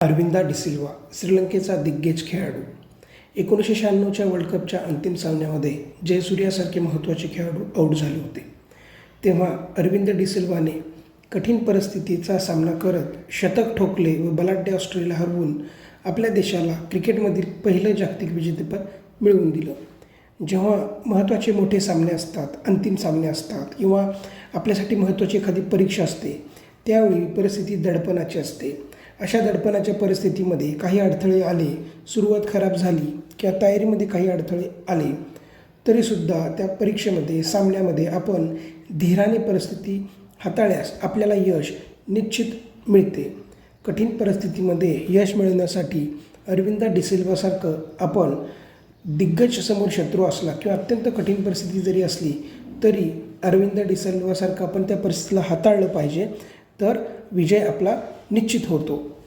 अरविंदा डिसिल्वा श्रीलंकेचा दिग्गज खेळाडू. एकोणीसशे शहाण्णवच्या वर्ल्ड कपच्या अंतिम सामन्यामध्ये जयसूर्यासारखे महत्त्वाचे खेळाडू आऊट झाले होते. तेव्हा अरविंद डिसिल्वाने कठीण परिस्थितीचा सामना करत शतक ठोकले व बलाढ्य ऑस्ट्रेलिया हरवून आपल्या देशाला क्रिकेटमधील पहिलं जागतिक विजेतेपद मिळवून दिलं. जेव्हा महत्त्वाचे मोठे सामने असतात अंतिम सामने असतात किंवा आपल्यासाठी महत्त्वाची एखादी परीक्षा असते त्यावेळी परिस्थिती दडपणाची असते. अशा दडपणाच्या परिस्थितीमध्ये काही अडथळे आले सुरुवात खराब झाली किंवा तयारीमध्ये काही अडथळे आले तरीसुद्धा त्या परीक्षेमध्ये सामन्यामध्ये आपण धीराने परिस्थिती हाताळल्यास आपल्याला यश निश्चित मिळते. कठीण परिस्थितीमध्ये यश मिळवण्यासाठी अरविंदा डिसिल्वासारखं आपण दिग्गज समोर शत्रू असला किंवा अत्यंत कठीण परिस्थिती जरी असली तरी अरविंद डिसिल्वासारखं आपण त्या परिस्थितीला हाताळलं पाहिजे तर विजय आपला निश्चित होतो.